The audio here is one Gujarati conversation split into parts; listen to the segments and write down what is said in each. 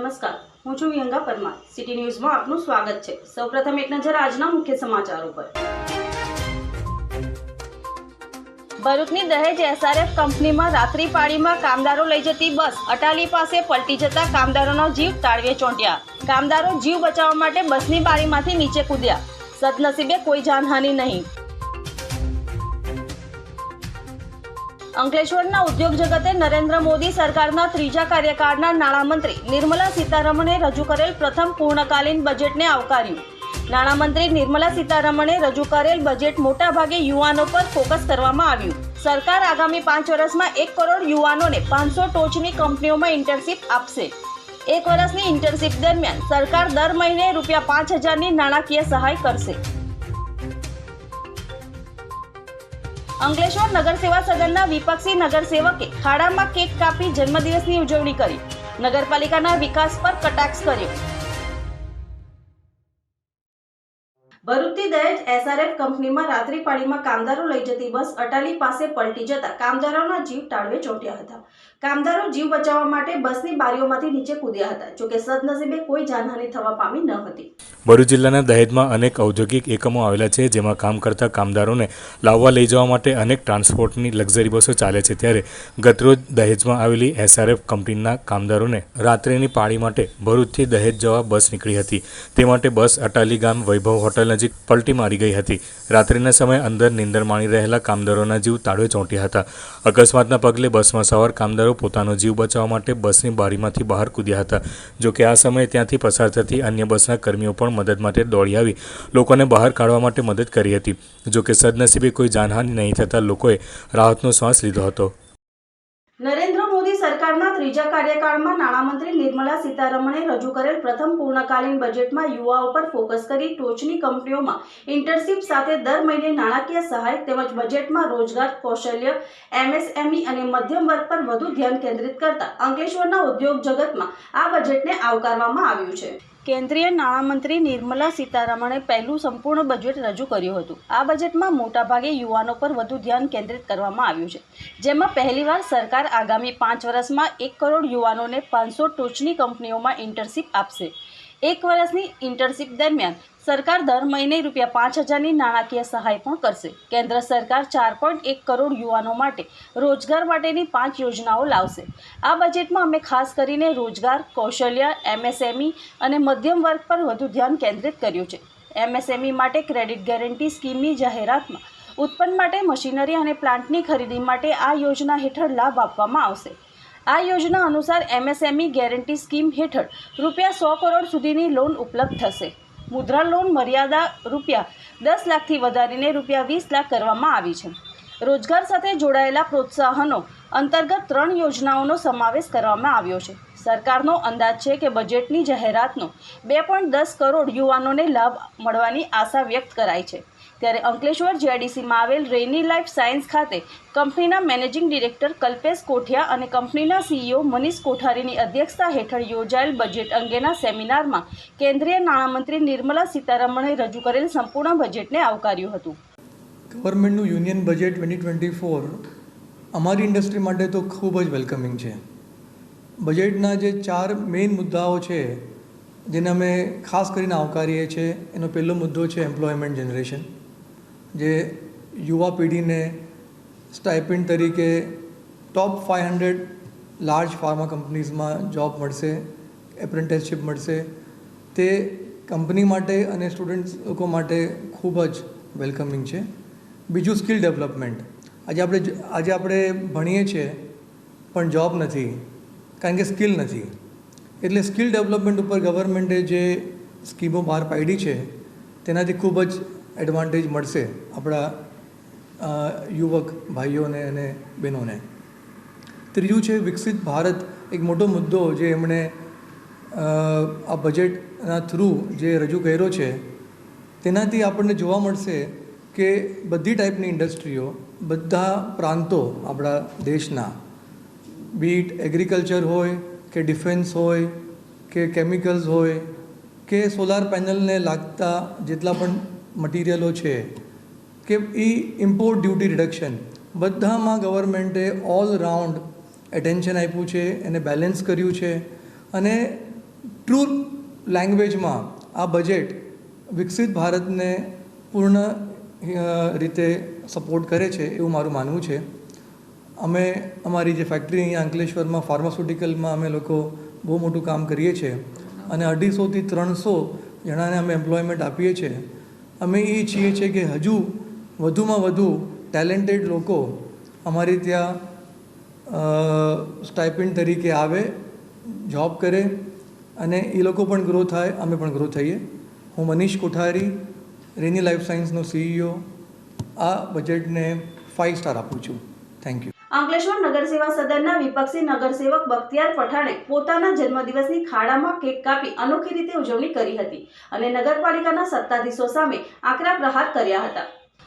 નમસ્કાર. હું છું વિહંગા પરમાર. સિટી ન્યૂઝમાં આપનું સ્વાગત છે. સૌપ્રથમ એક નજર આજના મુખ્ય સમાચારો પર ભરૂચની દહેજ એસઆરએફ કંપનીમાં રાત્રિ પાળીમાં કામદારો લઈ જતી બસ અટાલી પાસે પલટી જતા કામદારોનો જીવ તાળવે ચોંટ્યા. કામદારો જીવ બચાવવા માટે બસની બારીમાંથી નીચે કૂદ્યા. સદનસીબે કોઈ જાનહાનિ નહીં. અંકલેશ્વરના ઉદ્યોગ જગતે નરેન્દ્ર મોદી સરકારના ત્રીજા કાર્યકાળના નાણામંત્રી નિર્મલા સીતારમણે રજૂ કરેલ પ્રથમ પૂર્ણકાલીન બજેટને આવકાર્યું. નાણામંત્રી નિર્મલા સીતારમણે રજૂ કરેલ બજેટ મોટાભાગે યુવાનો પર ફોકસ કરવામાં આવ્યું. સરકાર આગામી પાંચ વર્ષમાં એક કરોડ યુવાનોને પાંચસો ટોચની કંપનીઓમાં ઇન્ટર્નશીપ આપશે. એક વર્ષની ઇન્ટર્નશીપ દરમિયાન સરકાર દર મહિને રૂપિયા પાંચ હજારની નાણાકીય સહાય કરશે. અંકલેશ્વર નગર સેવા સદનના વિપક્ષી નગરસેવકે ખાડામાં કેક કાપી જન્મદિવસની ઉજવણી કરી. નગરપાલિકાના વિકાસ પર કટાક્ષ કર્યો. ભરૂચથી દહેજ એસઆરએફ કંપનીમાં રાત્રિ પાળીમાં કામદારો લઈ જતી બસ અટાલી પાસે પલટી જતા કામદારોના જીવ ટાળવે ચોંટ્યા હતા. કામદારો જીવ બચાવવા માટે બસની બારીઓમાંથી નીચે કૂદ્યા હતા જોકે સદનસીબે કોઈ જાનહાનિ થવા પામી ન હતી. ભરૂચ જિલ્લાના દહેજમાં અનેક ઔદ્યોગિક એકમો આવેલા છે, જેમાં કામ કરતા કામદારોને લાવવા લઈ જવા માટે અનેક ટ્રાન્સપોર્ટની લક્ઝરી બસો ચાલે છે. ત્યારે ગતરોજ દહેજમાં આવેલી એસઆરએફ કંપનીના કામદારોને રાત્રિની પાળી માટે ભરૂચથી દહેજ જવા બસ નીકળી હતી. તે માટે બસ અટાલી ગામ વૈભવ હોટલ નજીક પલટી મારી ગઈ હતી. રાત્રિના સમયે અંદર નીંદર માણી રહેલા કામદારોના જીવ તાળવે ચોંટ્યા હતા. અકસ્માતના પગલે બસમાં સવાર કામદારો પોતાનો જીવ બચાવવા માટે બસની બારીમાંથી બહાર કૂદ્યા હતા. જોકે આ સમયે ત્યાંથી પસાર થતી અન્ય બસના કર્મીઓ પણ મદદ માટે દોડી આવી. લોકોને બહાર કાઢવા માટે મદદ કરી હતી. જોકે સદનસીબે કોઈ જાનહાનિ નહીં થતાં લોકોએ રાહતનો શ્વાસ લીધો હતો. નરેન્દ્ર મોદી સરકારના ત્રીજા કાર્યકાળમાં નાણામંત્રી નિર્મલા સીતારમણે રજૂ કરેલ પ્રથમ પૂર્ણકાલીન બજેટમાં યુવાઓ પર ફોકસ કરી ટોચની કંપનીઓમાં ઇન્ટર્નશીપ સાથે દર મહિને નાણાકીય સહાય તેમજ બજેટમાં રોજગાર, કૌશલ્ય, એમએસએમઈ અને મધ્યમ વર્ગ પર વધુ ધ્યાન કેન્દ્રિત કરતા અંકલેશ્વરના ઉદ્યોગ જગતમાં આ બજેટને આવકારવામાં આવ્યું છે. કેન્દ્રીય નાણામંત્રી નિર્મલા સીતારમણે પહેલું સંપૂર્ણ બજેટ રજૂ કર્યું હતું. આ બજેટમાં મોટાભાગે યુવાનો પર વધુ ધ્યાન કેન્દ્રિત કરવામાં આવ્યું છે. જેમાં પહેલીવાર સરકાર આગામી પાંચ વર્ષમાં એક કરોડ યુવાનોને પાંચસો ટોચની કંપનીઓમાં ઇન્ટર્નશીપ આપશે. એક વર્ષની ઇન્ટર્નશીપ દરમિયાન સરકાર દર મહિને રૂપિયા પાંચ હજારની નાણાકીય સહાય પણ કરશે. કેન્દ્ર સરકાર ચાર પોઈન્ટ એક કરોડ યુવાનો માટે રોજગાર માટેની પાંચ યોજનાઓ લાવશે. આ બજેટમાં અમે ખાસ કરીને રોજગાર, કૌશલ્ય, એમએસએમઈ અને મધ્યમ વર્ગ પર વધુ ધ્યાન કેન્દ્રિત કર્યું છે. એમએસએમઈ માટે ક્રેડિટ ગેરંટી સ્કીમની જાહેરાતમાં ઉત્પન્ન માટે મશીનરી અને પ્લાન્ટની ખરીદી માટે આ યોજના હેઠળ લાભ આપવામાં આવશે. આ યોજના અનુસાર એમએસએમઈ ગેરંટી સ્કીમ હેઠળ રૂપિયા સો કરોડ સુધીની લોન ઉપલબ્ધ થશે. મુદ્રા લોન મર્યાદા રૂપિયા દસ લાખથી વધારીને રૂપિયા વીસ લાખ કરવામાં આવી છે. રોજગાર સાથે જોડાયેલા પ્રોત્સાહનો અંતર્ગત ત્રણ યોજનાઓનો સમાવેશ કરવામાં આવ્યો છે. સરકારનો અંદાજ છે કે બજેટની જાહેરાતનો બે દસ કરોડ યુવાનોને લાભ મળવાની આશા વ્યક્ત કરાઈ છે. ત્યારે અંકલેશ્વર જીઆઈડીસીમાં આવેલ રેની લાઈફ સાયન્સ ખાતે કંપનીના મેનેજિંગ ડિરેક્ટર કલ્પેશ કોઠિયા અને કંપનીના સીઈઓ મનીષ કોઠારીની અધ્યક્ષતા હેઠળ યોજાયેલ બજેટ અંગેના સેમિનારમાં કેન્દ્રીય નાણામંત્રી નિર્મલા સીતારમણે રજૂ કરેલ સંપૂર્ણ બજેટને આવકાર્યું હતું. ગવર્મેન્ટનું union budget twenty twenty four અમારી ઇન્ડસ્ટ્રી માટે તો ખૂબ જ વેલકમિંગ છે. બજેટના જે ચાર મેઇન મુદ્દાઓ છે, જેને અમે ખાસ કરીને આવકારીએ છીએ, એનો પહેલો મુદ્દો છે એમ્પ્લોયમેન્ટ જનરેશન. જે યુવા પેઢીને સ્ટાઇપેન્ડ તરીકે top five hundred large pharma કંપનીઝમાં job મળશે એપ્રેન્ટિસશીપ મળશે. તે કંપની માટે અને સ્ટુડન્ટ્સ લોકો માટે ખૂબ જ વેલકમિંગ છે. બીજું સ્કિલ ડેવલપમેન્ટ આજે આપણે આજે આપણે ભણીએ છીએ, પણ જોબ નથી, કારણ કે સ્કિલ નથી. એટલે સ્કિલ ડેવલપમેન્ટ ઉપર ગવર્મેન્ટે જે સ્કીમો બહાર પાડી છે, તેનાથી ખૂબ જ એડવાન્ટેજ મળશે આપણા યુવક ભાઈઓને અને બહેનોને. ત્રીજું છે વિકસિત ભારત, એક મોટો મુદ્દો જે એમણે આ બજેટના થ્રુ જે રજૂ કર્યો છે, તેનાથી આપણને જોવા મળશે કે બધી ટાઈપની ઇન્ડસ્ટ્રીઓ, બધા પ્રાંતો આપણા દેશના બીટ એગ્રીકલ્ચર હોય, કે ડિફેન્સ હોય, કે કેમિકલ્સ હોય, કે સોલાર પેનલને લાગતા જેટલા પણ મટીરિયલો છે કે એ ઇમ્પોર્ટ ડ્યુટી રિડક્શન બધામાં ગવર્મેન્ટે ઓલ રાઉન્ડ એટેન્શન આપ્યું છે, એને બેલેન્સ કર્યું છે અને ટ્રુ લેંગ્વેજમાં આ બજેટ વિકસિત ભારતને પૂર્ણ રીતે સપોર્ટ કરે છે એવું મારું માનવું છે. અમે અમારી જે ફેક્ટરી અહીંયા અંકલેશ્વરમાં ફાર્માસ્યુટિકલમાં અમે લોકો બહુ મોટું કામ કરીએ છીએ અને અઢીસોથી ત્રણસો જણાને અમે એમ્પ્લોયમેન્ટ આપીએ છીએ. અમે એ ઈચ્છીએ છીએ કે હજુ વધુમાં વધુ ટેલેન્ટેડ લોકો અમારી ત્યાં સ્ટાઇપેન્ડ તરીકે આવે જોબ કરે અને એ લોકો પણ ગ્રો થાય, અમે પણ ગ્રો થઈએ. હું મનીષ કોઠારી, રેની લાઈફ સાયન્સનો સીઈઓ આ બજેટને ફાઇવ સ્ટાર આપું છું. થેન્ક યુ અંકલેશ્વર નગરસેવા સદનના વિપક્ષી નગરસેવક બખ્તિયાર પઠાણે પોતાના જન્મદિવસની ખાડામાં કેક કાપી અનોખી રીતે ઉજવણી કરી હતી અને નગરપાલિકાના સત્તાધીશો સામે આકરા પ્રહાર કર્યા હતા.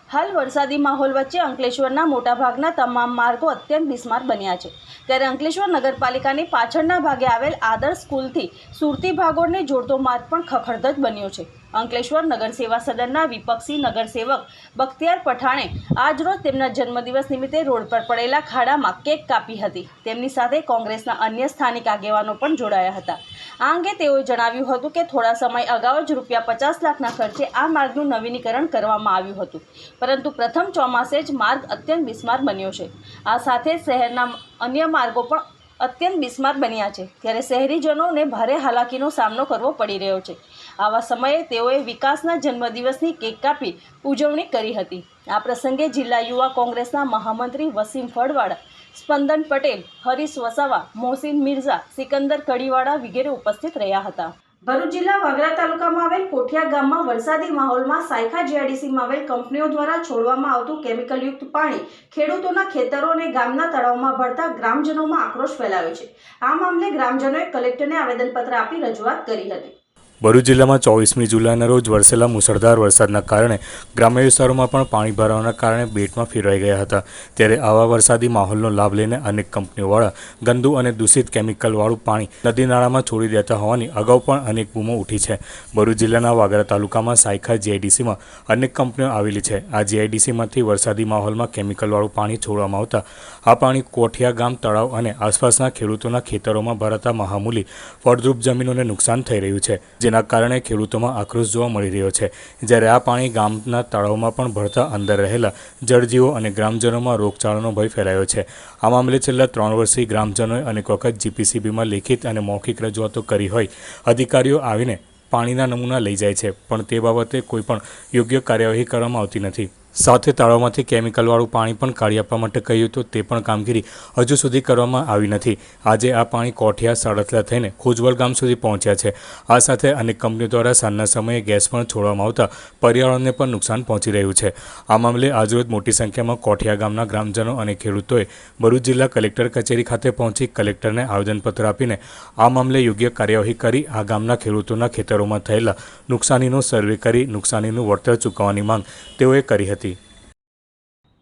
હાલ વરસાદી માહોલ વચ્ચે અંકલેશ્વરના મોટાભાગના તમામ માર્ગો અત્યંત બિસ્માર બન્યા છે. ત્યારે અંકલેશ્વર નગરપાલિકાની પાછળના ભાગે આવેલ આદર્શ સ્કૂલથી સુરતી ભાગોળને જોડતો માર્ગ પણ ખખડધજ બન્યો છે. અંકલેશ્વર નગર સેવા સદનના વિપક્ષી નગરસેવક બખ્તિયાર પઠાણે આજરોજ તેમના જન્મદિવસ નિમિત્તે રોડ પર પડેલા ખાડામાં કેક કાપી હતી. તેમની સાથે કોંગ્રેસના અન્ય સ્થાનિક આગેવાનો પણ જોડાયા હતા. આ અંગે તેઓએ જણાવ્યું હતું કે થોડા સમય અગાઉ જ રૂપિયા પચાસ લાખના ખર્ચે આ માર્ગનું નવીનીકરણ કરવામાં આવ્યું હતું. પરંતુ પ્રથમ ચોમાસે જ માર્ગ અત્યંત બિસ્માર બન્યો છે. આ સાથે શહેરના અન્ય માર્ગો પણ અત્યંત બિસ્માર બન્યા છે. ત્યારે શહેરીજનોને ભારે હાલાકીનો સામનો કરવો પડી રહ્યો છે. આવા સમયે તેઓએ વિકાસના જન્મદિવસની કેક કાપી ઉજવણી કરી હતી. આ પ્રસંગે જિલ્લા યુવા કોંગ્રેસના મહામંત્રી વસીમ ફળવાડા સ્પંદન પટેલ, હરીશ વસાવા, મોહસિન મિર્ઝા, સિકંદર કડીવાડા વગેરે ઉપસ્થિત રહ્યા હતા. ભરૂચ જિલ્લા વાગરા તાલુકામાં આવેલ કોઠિયા ગામમાં વરસાદી માહોલમાં સાયખા જીઆઈડીસીમાં આવેલ કંપનીઓ દ્વારા છોડવામાં આવતું કેમિકલયુક્ત પાણી ખેડૂતોના ખેતરો અને ગામના તળાવમાં ભરતા ગ્રામજનોમાં આક્રોશ ફેલાયો છે. આ મામલે ગ્રામજનોએ કલેક્ટરને આવેદનપત્ર આપી રજૂઆત કરી હતી. ભરૂચ જિલ્લામાં ચોવીસમી જુલાઈના રોજ વરસેલા મુસળધાર વરસાદના કારણે ગ્રામ્ય વિસ્તારોમાં પણ પાણી ભરાવાના કારણે બેટમાં ફેરવાઈ ગયા હતા. ત્યારે આવા વરસાદી માહોલનો લાભ લઈને અનેક કંપનીઓવાળા ગંદુ અને દૂષિત કેમિકલવાળું પાણી નદી નાળામાં છોડી દેતા હોવાની અગાઉ પણ અનેક બૂમો ઉઠી છે. ભરૂચ જિલ્લાના વાગરા તાલુકામાં સાયખા જીઆઈડીસીમાં અનેક કંપનીઓ આવેલી છે. આ જીઆઈડીસીમાંથી વરસાદી માહોલમાં કેમિકલવાળું પાણી છોડવામાં આવતા આ પાણી કોઠિયા ગામ, તળાવ અને આસપાસના ખેડૂતોના ખેતરોમાં ભરાતા મહામૂલી ફળદ્રુપ જમીનોને નુકસાન થઈ રહ્યું છે. જેના કારણે ખેડૂતોમાં આક્રોશ જોવા મળી રહ્યો છે. જ્યારે આ પાણી ગામના તળાવમાં પણ ભરતા અંદર રહેલા જળજીવો અને ગ્રામજનોમાં રોગચાળાનો ભય ફેલાયો છે. આ મામલે છેલ્લા ત્રણ વર્ષથી ગ્રામજનોએ અનેક વખત જીપીસીબીમાં લેખિત અને મૌખિક રજૂઆતો કરી હોય. અધિકારીઓ આવીને પાણીના નમૂના લઈ જાય છે, પણ તે બાબતે કોઈ પણ યોગ્ય કાર્યવાહી કરવામાં આવતી નથી. સાથે તળાવમાંથી કેમિકલવાળું પાણી પણ કાઢી આપવા માટે કહ્યું હતું. તે પણ કામગીરી હજુ સુધી કરવામાં આવી નથી. આજે આ પાણી કોઠિયા સાડતલા થઈને ખોજવલ ગામ સુધી પહોંચ્યા છે. આ સાથે અનેક કંપનીઓ દ્વારા સાંજના સમયે ગેસ પણ છોડવામાં આવતા પર્યાવરણને પણ નુકસાન પહોંચી રહ્યું છે. આ મામલે આજરોજ મોટી સંખ્યામાં કોઠિયા ગામના ગ્રામજનો અને ખેડૂતોએ ભરૂચ જિલ્લા કલેક્ટર કચેરી ખાતે પહોંચી કલેક્ટરને આવેદનપત્ર આપીને આ મામલે યોગ્ય કાર્યવાહી કરી આ ગામના ખેડૂતોના ખેતરોમાં થયેલા નુકસાનીનો સર્વે કરી નુકસાનીનું વળતર ચૂકવવાની માંગ તેઓએ કરી હતી.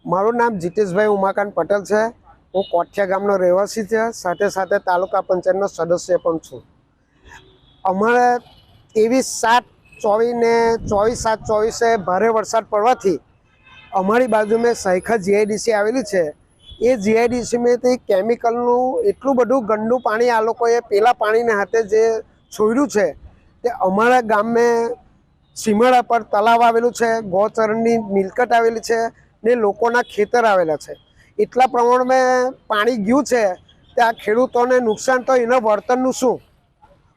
મારું નામ જીતેશભાઈ ઉમાકાંત પટેલ છે. હું કોઠિયા ગામનો રહેવાસી છે. સાથે સાથે તાલુકા પંચાયતનો સદસ્ય પણ છું. અમારે ત્રેવીસ સાત ચોવીસને ચોવીસ સાત ચોવીસે ભારે વરસાદ પડવાથી અમારી બાજુ મેં સૈખા જીઆઈડીસી આવેલી છે. એ જીઆઈડીસીમાંથી કેમિકલનું એટલું બધું ગંદુ પાણી આ લોકોએ પેલા પાણીને હાથે જે છોડ્યું છે તે અમારા ગામે સીમાડા પર તલાવ આવેલું છે. ગૌચરણની મિલકત આવેલી છે. ને લોકોના ખેતર આવેલા છે. એટલા પ્રમાણમાં પાણી ગયું છે તે આ ખેડૂતોને નુકસાન તો એના વળતરનું શું?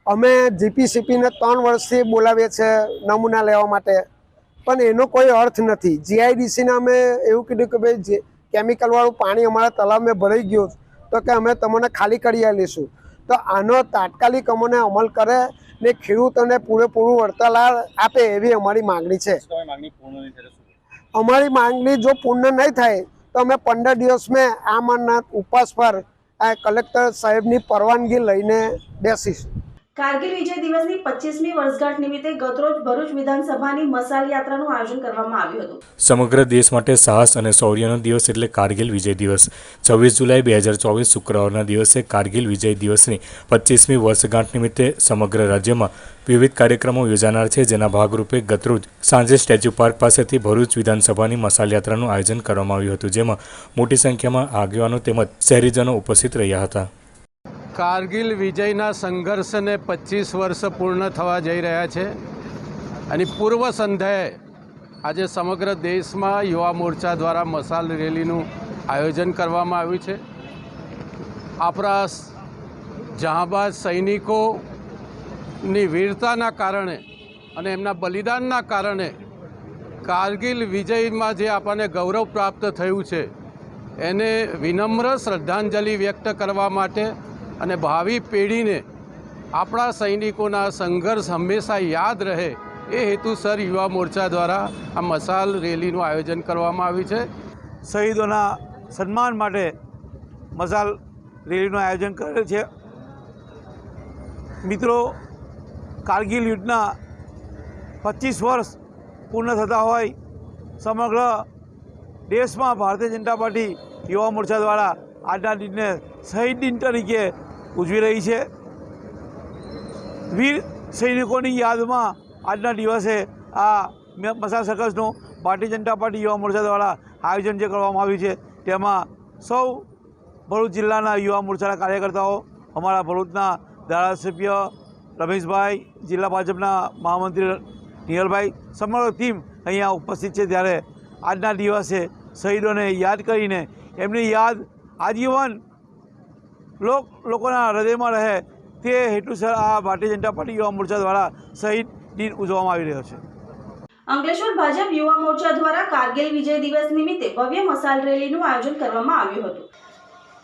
અમે જીપીસીપીને ત્રણ વર્ષથી બોલાવીએ છીએ નમૂના લેવા માટે. પણ એનો કોઈ અર્થ નથી. જીઆઈડીસીને અમે એવું કીધું કે ભાઈ જે કેમિકલવાળું પાણી અમારા તલાવમાં ભરાઈ ગયું તો કે અમે તમને ખાલી કરી લઈશું તો આનો તાત્કાલિક અમને અમલ કરે ને ખેડૂતોને પૂરેપૂરું વળતર આપે એવી અમારી માગણી છે. અમારી માંગણી જો પૂર્ણ નહીં થાય, તો અમે પંદર દિવસ મેં આ માનના ઉપવાસ પર આ કલેક્ટર સાહેબની પરવાનગી લઈને બેસીશું. કારગિલ વિજય દિવસની પચીસમી વર્ષગાંઠ નિમિત્તે ગતરોજ ભરૂચ વિધાનસભાની મસાલ યાત્રાનું આયોજન કરવામાં આવ્યું હતું. સમગ્ર દેશ માટે સાહસ અને શૌર્યનો દિવસ એટલે કારગિલ વિજય દિવસ. છવ્વીસ જુલાઈ બે હજાર ચોવીસ શુક્રવારના દિવસે કારગિલ વિજય દિવસની પચીસમી વર્ષગાંઠ નિમિત્તે સમગ્ર રાજ્યમાં વિવિધ કાર્યક્રમો યોજાનાર છે, જેના ભાગરૂપે ગતરોજ સાંજે સ્ટેચ્યુ પાર્ક પાસેથી ભરૂચ વિધાનસભાની મસાલ યાત્રાનું આયોજન કરવામાં આવ્યું હતું, જેમાં મોટી સંખ્યામાં આગેવાનો તેમજ શહેરીજનો ઉપસ્થિત રહ્યા હતા. કારગિલ વિજયના સંઘર્ષને પચીસ વર્ષ પૂર્ણ થવા જઈ રહ્યા છે. અને પૂર્વ સંધ્યાએ આજે સમગ્ર દેશમાં યુવા મોરચા દ્વારા મસાલ રેલીનું આયોજન કરવામાં આવ્યું છે. આપણા જહાંબાજ સૈનિકોની વીરતાના કારણે અને એમના બલિદાનના કારણે કારગિલ વિજયમાં જે આપણને ગૌરવ પ્રાપ્ત થયું છે, એને વિનમ્ર શ્રદ્ધાંજલિ વ્યક્ત કરવા માટે અને ભાવિ પેઢીને આપણા સૈનિકોના સંઘર્ષ હંમેશા યાદ રહે એ હેતુસર યુવા મોરચા દ્વારા આ મસાલ રેલીનું આયોજન કરવામાં આવ્યું છે. શહીદોના સન્માન માટે મસાલ રેલીનું આયોજન કરેલ છે. મિત્રો, કારગિલ યુદ્ધના પચીસ વર્ષ પૂર્ણ થતા હોય સમગ્ર દેશમાં ભારતીય જનતા પાર્ટી યુવા મોરચા દ્વારા આજના દિનને શહીદ દિન તરીકે ઉજવી રહી છે. વીર સૈનિકોની યાદમાં આજના દિવસે આ મસાલ સર્કસનું ભારતીય જનતા પાર્ટી યુવા મોરચા દ્વારા આયોજન જે કરવામાં આવ્યું છે, તેમાં સૌ ભરૂચ જિલ્લાના યુવા મોરચાના કાર્યકર્તાઓ, અમારા ભરૂચના ધારાસભ્ય રમેશભાઈ, જિલ્લા ભાજપના મહામંત્રી નિયલભાઈ સમગ્ર ટીમ અહીંયા ઉપસ્થિત છે. ત્યારે આજના દિવસે શહીદોને યાદ કરીને એમની યાદ આજીવન લોકોના હૃદયમાં રહે તે હેતુસર આ ભારતીય જનતા પાર્ટી યુવા મોરચા દ્વારા શહીદ દિન ઉજવવામાં આવી રહ્યો છે. અંકલેશ્વર ભાજપ યુવા મોરચા દ્વારા કારગિલ વિજય દિવસ નિમિત્તે ભવ્ય મસાલ રેલીનું આયોજન કરવામાં આવ્યું હતું.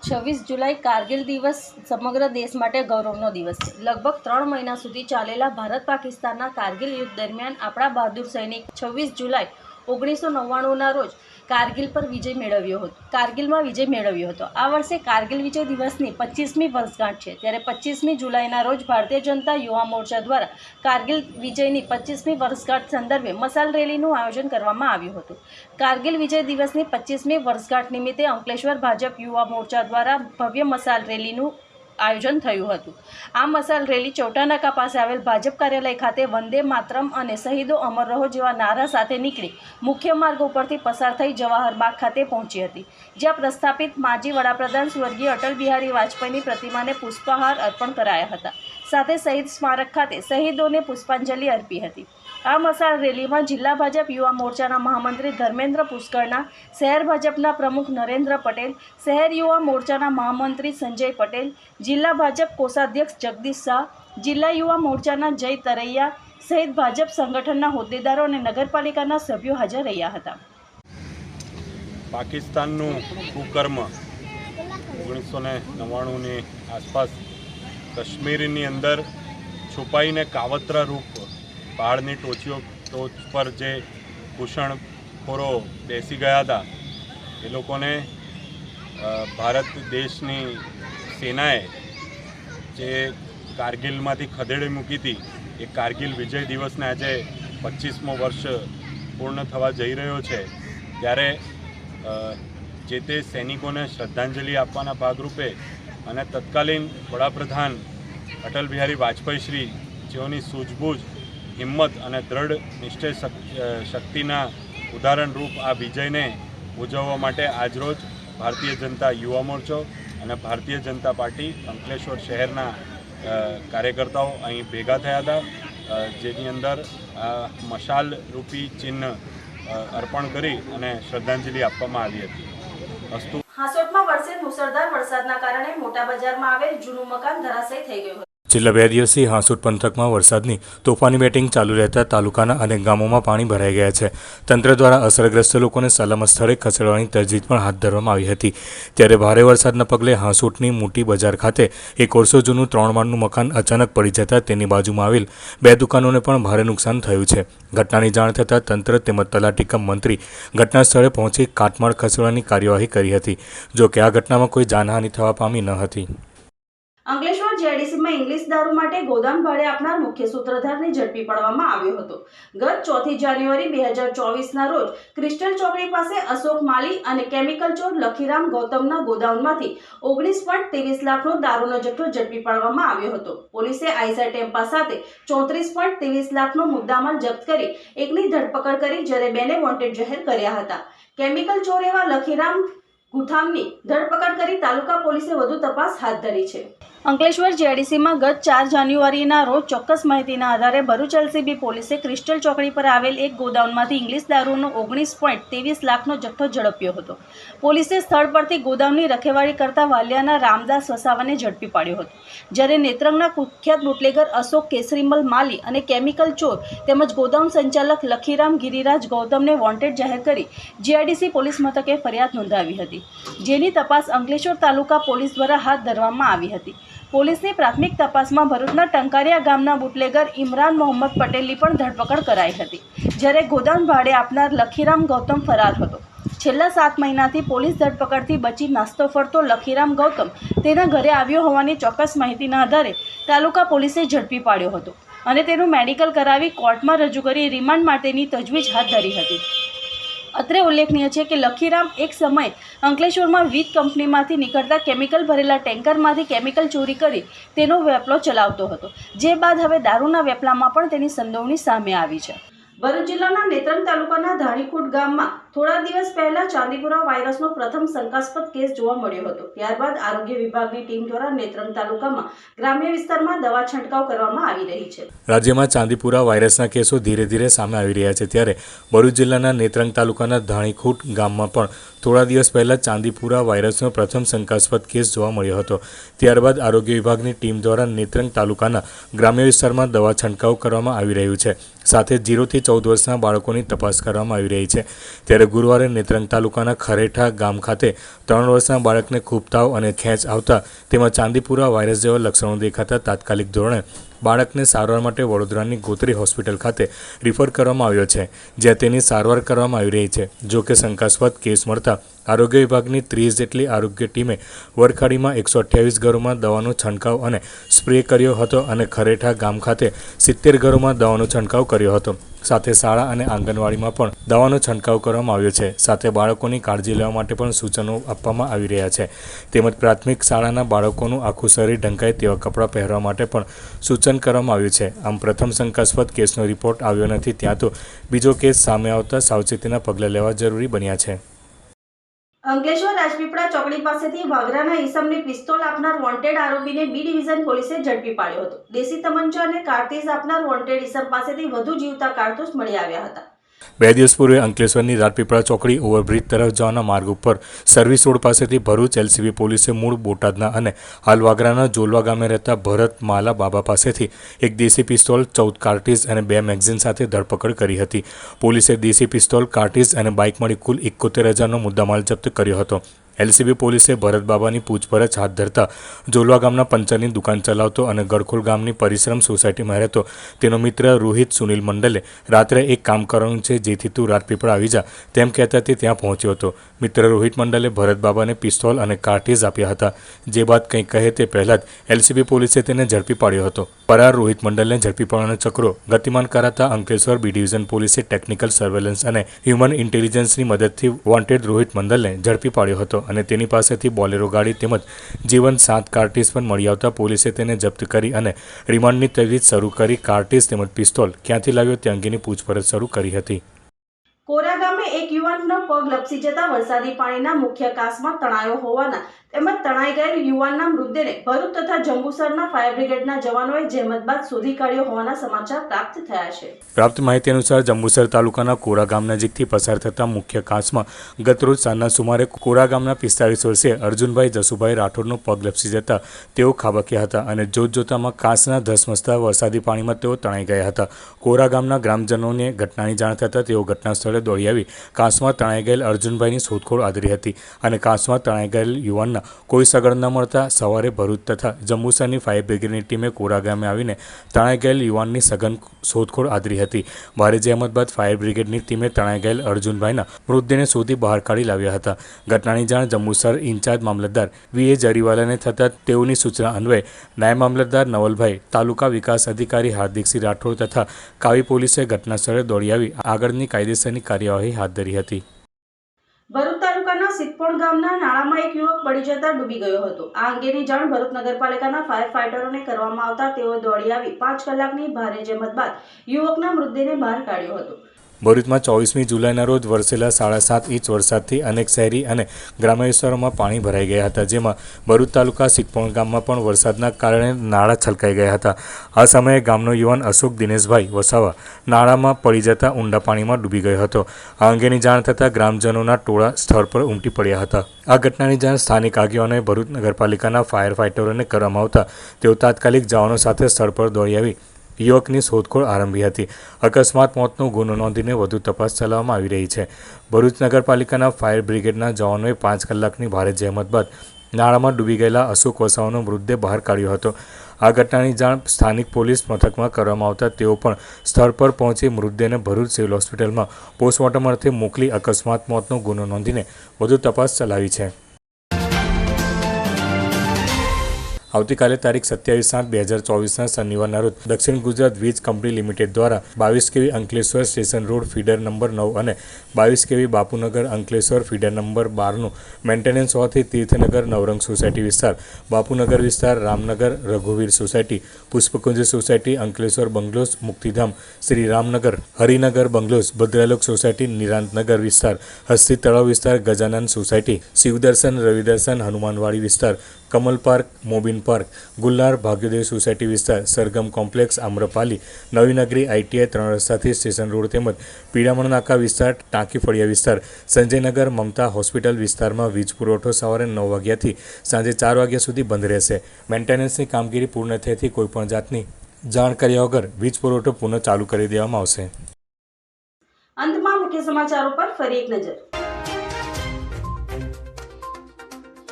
છવ્વીસ જુલાઈ કારગિલ દિવસ સમગ્ર દેશ માટે ગૌરવનો દિવસ છે. લગભગ ત્રણ મહિના સુધી ચાલેલા ભારત પાકિસ્તાનના કારગિલ યુદ્ધ દરમિયાન આપણા બહાદુર સૈનિક છવ્વીસ જુલાઈ ઓગણીસો નવ્વાણુંના રોજ કારગિલ પર વિજય મેળવ્યો હતો. કારગિલમાં વિજય મેળવ્યો હતો. આ વર્ષે કારગિલ વિજય દિવસની પચીસમી વર્ષગાંઠ છે. ત્યારે પચીસમી જુલાઈના રોજ ભારતીય જનતા યુવા મોરચા દ્વારા કારગિલ વિજયની પચીસમી વર્ષગાંઠ સંદર્ભે મસાલ રેલીનું આયોજન કરવામાં આવ્યું હતું. કારગિલ વિજય દિવસની પચીસમી વર્ષગાંઠ નિમિત્તે અંકલેશ્વર ભાજપ યુવા મોરચા દ્વારા ભવ્ય મસાલ રેલીનું આયોજન થયું હતું. આ મસાલ રેલી ચૌટાનાકા પાસે આવેલ ભાજપ કાર્યાલય ખાતે વંદે માતરમ અને શહીદો અમર રહો જેવા નારા સાથે નીકળી મુખ્ય માર્ગ ઉપરથી પસાર થઈ જવાહરબાગ ખાતે પહોંચી હતી. જ્યાં પ્રસ્થાપિત માજી વડાપ્રધાન સ્વર્ગીય અટલ બિહારી વાજપેયીની પ્રતિમાને પુષ્પહાર અર્પણ કરાયા હતા. સાથે શહીદ સ્મારક ખાતે શહીદોને પુષ્પાંજલિ અર્પી હતી. આ મસાલ રેલીમાં જિલ્લા ભાજપ યુવા મોરચાના મહામંત્રી ધર્મેન્દ્ર પુષ્કરના, શહેર ભાજપના પ્રમુખ નરેન્દ્ર પટેલ, શહેર યુવા મોરચાના મહામંત્રી સંજય પટેલ, જિલ્લા ભાજપ કોષાધ્યક્ષ જગદીશ શાહ, જિલ્લા યુવા મોરચાના જય તરૈયા સહિત ભાજપ સંગઠનના હોદ્દેદારો અને નગરપાલિકાના સભ્યો હાજર રહ્યા હતા. પાકિસ્તાનનું કુકર્મ ઓગણીસો ને નવ્વાણુંની આસપાસ કાશ્મીરની અંદર છુપાઈને કાવતરા રૂપ પહાડની ટોચીઓ ટોચ પર જે ઘૂસણખોરો બેસી ગયા હતા, એ લોકોને ભારત દેશની સેનાએ જે કારગિલમાંથી ખદેડી મૂકી હતી, એ કારગિલ વિજય દિવસને આજે પચીસમો વર્ષ પૂર્ણ થવા જઈ રહ્યો છે. ત્યારે જે તે સૈનિકોને શ્રદ્ધાંજલિ આપવાના ભાગરૂપે અને તત્કાલીન વડાપ્રધાન અટલ બિહારી વાજપેયી શ્રી જેઓની સૂઝબૂઝ હિંમત અને દ્રઢ નિશ્ચય શક- શક્તિના ઉદાહરણરૂપ આ વિજયને ઉજવવા માટે આજરોજ ભારતીય જનતા યુવા મોરચો અને ભારતીય જનતા પાર્ટી અંકલેશ્વર શહેરના કાર્યકર્તાઓ અહીં ભેગા થયા હતા. જેની અંદર મશાલ રૂપી ચિહ્ન અર્પણ કરી અને શ્રદ્ધાંજલિ આપવામાં આવી હતી. હાંસોટમાં વરસેલ મુસળધાર વરસાદના કારણે મોટા બજારમાં આવેલ જૂનું મકાન ધરાશય થઈ ગયું છેલ્લા બે દિવસથી હાંસુટ પંથકમાં વરસાદની તોફાની બેટિંગ ચાલુ રહેતા તાલુકાના અનેક ગામોમાં પાણી ભરાઈ ગયા છે. તંત્ર દ્વારા અસરગ્રસ્ત લોકોને સલામત સ્થળે ખસેડવાની તજવીજ પણ હાથ ધરવામાં આવી હતી. ત્યારે ભારે વરસાદના પગલે હાંસુટની મોટી બજાર ખાતે એક ઓરસો જૂનું ત્રણ માળનું મકાન અચાનક પડી જતાં તેની બાજુમાં આવેલ બે દુકાનોને પણ ભારે નુકસાન થયું છે. ઘટનાની જાણ થતાં તંત્ર તેમજ તલાટી કમ મંત્રી ઘટના સ્થળે પહોંચી કાટમાળ ખસેડવાની કાર્યવાહી કરી હતી. જો કે આ ઘટનામાં કોઈ જાનહાનિ થવા પામી ન હતી. અંકલેશ્વર જેડીસીમાં ઇંગ્લિશ દારૂ માટે ગોદામ ભાડે આપનાર મુખ્ય સૂત્રધારને ઝડપી પાડવામાં આવ્યો હતો. ગત ચોથી જાન્યુઆરી બે હજાર ચોવીસના રોજ ક્રિસ્ટલ ચોકડી પાસે અશોક માલી અને કેમિકલ ચોર લખીરામ ગૌતમના ગોદાઉનમાંથી ઓગણીસ પોઈન્ટ ત્રેવીસ લાખનો દારૂનો જથ્થો ઝડપી પાડવામાં આવ્યો હતો. પોલીસે આઈસર ટેમ્પા સાથે ચોત્રીસ પોઈન્ટ ત્રેવીસ લાખનો મુદ્દામાલ જપ્ત કરી એકની ધરપકડ કરી જ્યારે બેને વોન્ટેડ જાહેર કર્યા હતા. કેમિકલ ચોર એવા લખીરામ ગુથામની ધરપકડ કરી તાલુકા પોલીસે વધુ તપાસ હાથ ધરી છે. અંકલેશ્વર જીઆઈડીસીમાં ગત ચાર જાન્યુઆરીના રોજ ચોક્કસ માહિતીના આધારે ભરૂચ એલસીબી પોલીસે ક્રિસ્ટલ ચોકડી પર આવેલ એક ગોદાઉનમાંથી ઇંગ્લિશ દારૂનો ઓગણીસ પોઈન્ટ ત્રેવીસ લાખનો જથ્થો ઝડપ્યો હતો. પોલીસે સ્થળ પરથી ગોદામની રખેવાળી કરતા વાલિયાના રામદાસ વસાવાને ઝડપી પાડ્યો હતો. જ્યારે નેત્રંગના કુખ્યાત બુટલેગર અશોક કેસરીમલ માલી અને કેમિકલ ચોર તેમજ ગોદામ સંચાલક લખીરામ ગિરિરાજ ગૌતમને વોન્ટેડ જાહેર કરી જીઆઈડીસી પોલીસ મથકે ફરિયાદ નોંધાવી હતી. જેની તપાસ અંકલેશ્વર તાલુકા પોલીસ દ્વારા હાથ ધરવામાં આવી હતી. પોલીસની પ્રાથમિક તપાસમાં ભરૂચના ટંકારિયા ગામના બુટલેગર ઇમરાન મોહમ્મદ પટેલની પણ ધરપકડ કરાઈ હતી, જ્યારે ગોદામ ભાડે આપનાર લખીરામ ગૌતમ ફરાર હતો. છેલ્લા સાત મહિનાથી પોલીસ ધરપકડથી બચી નાસ્તો ફરતો લખીરામ ગૌતમ તેના ઘરે આવ્યો હોવાની ચોક્કસ માહિતીના આધારે તાલુકા પોલીસે ઝડપી પાડ્યો હતો અને તેનું મેડિકલ કરાવી કોર્ટમાં રજૂ કરી રિમાન્ડ માટેની તજવીજ હાથ ધરી હતી. અત્રે ઉલ્લેખનીય છે કે લખીરામ એક સમયે અંકલેશ્વરમાં વીજ કંપનીમાંથી નીકળતા કેમિકલ ભરેલા ટેન્કરમાંથી કેમિકલ ચોરી કરી તેનો વેપલો ચલાવતો હતો. જે બાદ હવે દારૂના વેપલામાં પણ તેની સંડોવણી સામે આવી છે. ભરૂચ જિલ્લાના નેત્રંગ તાલુકાના ધાણીકુટ ગામમાં થોડા દિવસ પહેલા ચાંદીપુરા વાયરસનો પ્રથમ શંકાસ્પદ કેસ જોવા મળ્યો હતો. ત્યારબાદ આરોગ્ય વિભાગની ટીમ દ્વારા નેત્રંગ તાલુકામાં ગ્રામ્ય વિસ્તારમાં દવા છંટકાવ કરવામાં આવી રહી છે. રાજ્યમાં ચાંદીપુરા વાયરસના કેસો ધીરે ધીરે સામે આવી રહ્યા છે ત્યારે ભરૂચ જિલ્લાના નેત્રંગ તાલુકાના ધાણીખૂટ ગામમાં પણ થોડા દિવસ પહેલા ચાંદીપુરા વાયરસનો પ્રથમ શંકાસ્પદ કેસ જોવા મળ્યો હતો. ત્યારબાદ આરોગ્ય વિભાગની ટીમ દ્વારા નેત્રંગ તાલુકાના ગ્રામ્ય વિસ્તારમાં દવા છંટકાવ કરવામાં આવી રહ્યું છે. સાથે જીરોથી ચૌદ વર્ષના બાળકોની તપાસ કરવામાં આવી રહી છે. ત્યારે ગુરુવારે નેત્રંગ તાલુકાના ખરેઠા ગામ ખાતે ત્રણ વર્ષના બાળકને ખૂબ તાવ અને ખેંચ આવતા તેમાં ચાંદીપુરા વાયરસ જેવા લક્ષણો દેખાતા તાત્કાલિક ધોરણે બાળકને સારવાર માટે વડોદરાની ગોત્રી હોસ્પિટલ ખાતે રિફર કરવામાં આવ્યો છે, જ્યાં તેની સારવાર કરવામાં આવી રહી છે. જો કે શંકાસ્પદ કેસ મળતા આરોગ્ય વિભાગની ત્રીસ જેટલી આરોગ્ય ટીમે વરખાડીમાં એકસો અઠ્યાવીસ ઘરોમાં દવાનો છંટકાવ અને સ્પ્રે કર્યો હતો અને ખરેઠા ગામ ખાતે સિત્તેર ઘરોમાં દવાનો છંટકાવ કર્યો હતો. સાથે શાળા અને આંગણવાડીમાં પણ દવાનો છંટકાવ કરવામાં આવ્યો છે. સાથે બાળકોની કાળજી લેવા માટે પણ સૂચનો આપવામાં આવી રહ્યા છે. તેમજ પ્રાથમિક શાળાના બાળકોનું આખું શરીર ઢંકાય તેવા કપડાં પહેરવા માટે પણ સૂચન કરવામાં આવ્યું છે. આમ પ્રથમ શંકાસ્પદ કેસનો રિપોર્ટ આવ્યો નથી, ત્યાં તો બીજો કેસ સામે આવતા સાવચેતીના પગલાં લેવા જરૂરી બન્યા છે. અંકલેશ્વર રાજપીપળા ચોકડી પાસેથી વાગરાના ઈસમને પિસ્તોલ આપનાર વોન્ટેડ આરોપીને બી ડિવિઝન પોલીસે ઝડપી પાડ્યો હતો. દેશી તમંચા અને કારતીઝ આપનાર વોન્ટેડ ઈસમ પાસેથી વધુ જીવતા કારતૂસ મળી આવ્યા હતા. બે દિવસ પૂર્વે અંકલેશ્વરની રાજપીપળા ચોકડી ઓવરબ્રિજ તરફ જવાના માર્ગ ઉપર સર્વિસ રોડ પાસેથી ભરૂચ એલસીબી પોલીસે મૂળ બોટાદના અને હાલ વાગરાના જોલવા ગામે રહેતા ભરત માલા બાબા પાસેથી એક દેશી પિસ્તોલ, ચૌદ કાર્ટીઝ અને બે મેગઝીન સાથે ધરપકડ કરી હતી. પોલીસે દેશી પિસ્તોલ, કાર્ટીઝ અને બાઇક મળી કુલ એકોતેર હજારનો મુદ્દામાલ જપ્ત કર્યો હતો. એલસીબી પોલીસે ભરત બાબાની પૂછપરછ હાથ ધરતા જોલવા ગામના પંચરની દુકાન ચલાવતો અને ગડખોલ ગામની પરિશ્રમ સોસાયટીમાં રહેતો તેનો મિત્ર રોહિત સુનિલ મંડલે રાત્રે એક કામ કરવાનું છે, જેથી તું રાજપીપળા આવી જા. તેમ કહેતા તે ત્યાં પહોંચ્યો હતો. મિત્ર રોહિત મંડલે ભરત બાબાને પિસ્તોલ અને કાર્ટીઝ આપ્યા હતા. જે બાદ કંઈ કહે તે પહેલાં જ એલસીબી પોલીસે તેને ઝડપી પાડ્યો હતો. ફરાર રોહિત મંડલને ઝડપી પાડવાના ચક્રો ગતિમાન કરાતા અંકલેશ્વર બી ડિવિઝન પોલીસે ટેકનિકલ સર્વેલન્સ અને હ્યુમન ઇન્ટેલિજન્સની મદદથી વોન્ટેડ રોહિત મંડલને ઝડપી પાડ્યો હતો અને તેની પાસેથી બોલેરો ગાડી તેમજ જીવન સાત કાર્ટિસ પણ મળી આવતા પોલીસે તેને જપ્ત કરી અને રિમાન્ડની તજવીજ શરૂ કરી કાર્ટિસ તેમજ પિસ્તોલ ક્યાંથી લાવ્યો તે અંગેની પૂછપરછ શરૂ કરી હતી. કોરા ગામે એક યુવાનનો પગ લપસી જતા વરસાદી પાણીના મુખ્ય કાસમાં તણાયો હોવાના તેમજ તણાઈ ગયેલ યુવાનના મૃતદેહને ભરૂચ તથા જંબુસરના ફાયર બ્રિગેડના જવાનોએ જહેમત બાદ શોધી કાઢ્યો હોવાના સમાચાર પ્રાપ્ત થયા છે. પ્રાપ્ત માહિતી અનુસાર જંબુસર તાલુકાના કોરા ગામ નજીકથી પસાર થતા મુખ્ય કાચમાં ગતરોજ સાંજના સુમારે કોરા ગામના પિસ્તાળીસ વર્ષીય અર્જુનભાઈ જસુભાઈ રાઠોડનો પગ લપસી જતા તેઓ ખાબક્યા હતા અને જોત જોતામાં કાચના ધસમસતા વરસાદી પાણીમાં તેઓ તણાઈ ગયા હતા. કોરા ગામના ગ્રામજનોને ઘટનાની જાણ થતાં તેઓ ઘટના સ્થળે દોડી આવી. કાચમાં તણાઈ ગયેલ અર્જુનભાઈની શોધખોળ આદરી હતી અને કાચમાં તણાઈ ગયેલ યુવાનના કોઈ સગડ ન મળતા સવારે ભરૂચ તથા જંબુસરની ફાયર બ્રિગેડની ટીમે કોરા ગામે આવીને તણાઈ ગયેલ યુવાનની સઘન શોધખોળ આદરી હતી. ભારે જહેમત બાદ ફાયર બ્રિગેડની ટીમે તણાઈ ગયેલ અર્જુનભાઈના મૃતદેહને શોધી બહાર કાઢી લાવ્યા હતા. ઘટનાની જાણ જંબુસર ઇન્ચાર્જ મામલતદાર વી એ જરીવાલાને થતાં તેઓની સૂચના અન્વયે નાયબ મામલતદાર નવલભાઈ, તાલુકા વિકાસ અધિકારી હાર્દિકસિંહ રાઠોડ તથા કાવી પોલીસે ઘટના સ્થળે દોડી આવી આગળની કાયદેસરની કાર્યવાહી હાથ ધરી હતી. તાલુકાના ગામના નાળામાં એક યુવક પડી જતા ડૂબી ગયો હતો. આ અંગેની જાણ ભરૂચ નગરપાલિકાના ફાયર ફાઈટરોને કરવામાં આવતા તેઓ દોડી આવી પાંચ કલાકની ભારે જહેમત બાદ યુવકના મૃતદેહને બહાર કાઢ્યો હતો. ભરૂચમાં ચોવીસમી જુલાઈના રોજ વરસેલા સાડા સાત ઇંચ વરસાદથી અનેક શહેરી અને ગ્રામ્ય વિસ્તારોમાં પાણી ભરાઈ ગયા હતા, જેમાં ભરૂચ તાલુકા સિકપોણ ગામમાં પણ વરસાદના કારણે નાળા છલકાઈ ગયા હતા. આ સમયે ગામનો યુવાન અશોક દિનેશભાઈ વસાવા નાળામાં પડી જતા ઊંડા પાણીમાં ડૂબી ગયો હતો. આ અંગેની જાણ થતાં ગ્રામજનોના ટોળા સ્થળ પર ઉમટી પડ્યા હતા. આ ઘટનાની જાણ સ્થાનિક આગેવાનોએ ભરૂચ નગરપાલિકાના ફાયર ફાઇટરોને કરવામાં આવતા તેઓ તાત્કાલિક જવાનો સાથે સ્થળ પર દોડી આવી યુવકની શોધખોળ આરંભી હતી. અકસ્માત મોતનો ગુનો નોંધીને વધુ તપાસ ચલાવવામાં આવી રહી છે. ભરૂચ નગરપાલિકાના ફાયર બ્રિગેડના જવાનોએ પાંચ કલાકની ભારે જહેમત બાદ નાળામાં ડૂબી ગયેલા અશોક વસાવાનો મૃતદેહ બહાર કાઢ્યો હતો. આ ઘટનાની જાણ સ્થાનિક પોલીસ મથકમાં કરવામાં આવતા તેઓ પણ સ્થળ પર પહોંચી મૃતદેહને ભરૂચ સિવિલ હોસ્પિટલમાં પોસ્ટમોર્ટમ અર્થે મોકલી અકસ્માત મોતનો ગુનો નોંધીને વધુ તપાસ ચલાવી છે. આવતીકાલે તારીખ સત્યાવીસ સાત બે હજાર ચોવીસના શનિવારના રોજ દક્ષિણ ગુજરાત વીજ કંપની લિમિટેડ દ્વારા બાવીસ KV Ankleshwar station road feeder number નવ અને બાવીસ KV Bapunagar Ankleshwar feeder number બારનું મેન્ટેનન્સ હોવાથી તીર્થનગર, નવરંગ સોસાયટી વિસ્તાર, બાપુનગર વિસ્તાર, Ramnagar, રઘુવીર society, Pushpakunj society, Ankleshwar bungalows, Muktidham Shri Ramnagar Harinagar bungalows, Bhadralok society, Nirantnagar વિસ્તાર, હસ્તી તળાવ વિસ્તાર, ગજાનંદ સોસાયટી, શિવદર્શન, રવિદર્શન, હનુમાનવાડી વિસ્તાર, Kamal park, Mobin park ગુલ્લાર Bhagyoday society વિસ્તાર, સરગમ કોમ્પ્લેક્સ, આમ્રપાલી, નવીનગરી આઈટીઆઈ ત્રણ રસ્તાથી સ્ટેશન રોડ તેમજ પીડામણ નાકા વિસ્તાર ટાંકી ફળિયા વિસ્તાર. સંજયનગર, મમતા હોસ્પિટલ વિસ્તારમાં વીજ પુરવઠો સવારે નવ વાગ્યાથી સાંજે ચાર વાગ્યા સુધી બંધ રહેશે. મેન્ટેનન્સની કામગીરી પૂર્ણ થયેથી કોઈપણ જાતની જાણ કર્યા વગર વીજ પુરવઠો પુનઃ ચાલુ કરી દેવામાં આવશે. અંતમાં મુખ્ય સમાચારો પર ફરી એક નજર.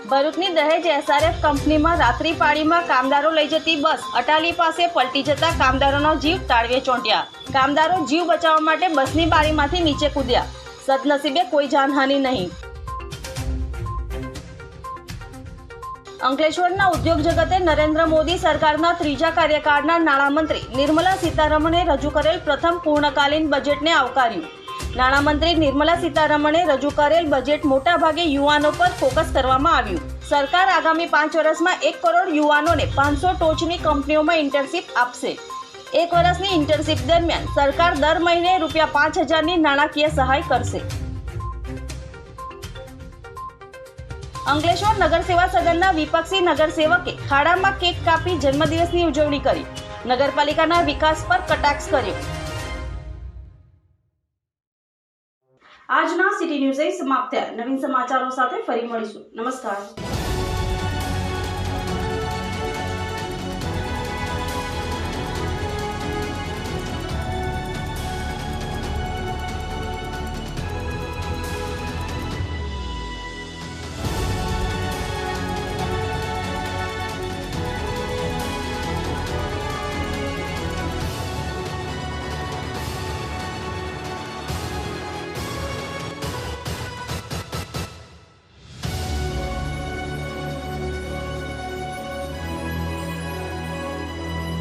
ભરૂચની દહેજ એસઆરએફ કંપનીમાં રાત્રિ પાળીમાં કામદારો લઈ જતી બસ અટાલી પાસે પલટી જતા કામદારોનો જીવ તાળવે ચોંટ્યા. કામદારો જીવ બચાવવા માટે બસની બારીમાંથી નીચે કૂદ્યા. સદનસીબે કોઈ જાનહાનિ નહીં. અંકલેશ્વરના ઉદ્યોગ જગતે નરેન્દ્ર મોદી સરકારના ત્રીજા કાર્યકાળના નાણામંત્રી નિર્મલા સીતારમણે રજૂ કરેલ પ્રથમ પૂર્ણકાલીન બજેટને આવકાર્યું. નાણામંત્રી નિર્મલા સીતારમણે રજૂ કરેલ બજેટ મોટાભાગે યુવાનો પર ફોકસ કરવામાં આવ્યું. સરકાર આગામી પાંચ વર્ષમાં એક કરોડ યુવાનોને પાંચસો ટોચની કંપનીઓમાં ઇન્ટર્નશીપ આપશે. એક વર્ષની ઇન્ટર્નશીપ દરમિયાન સરકાર દર મહિને રૂપિયા પાંચ હજારની નાણાકીય સહાય કરશે. અંકલેશ્વર નગરસેવા સદનના વિપક્ષી નગરસેવકે ખાડામાં કેક કાપી જન્મદિવસની ઉજવણી કરી. નગરપાલિકાના વિકાસ પર કટાક્ષ કર્યો. આજના સિટી ન્યૂઝ સમાપ્ત થયા. નવીન સમાચારો સાથે ફરી મળીશું. નમસ્કાર.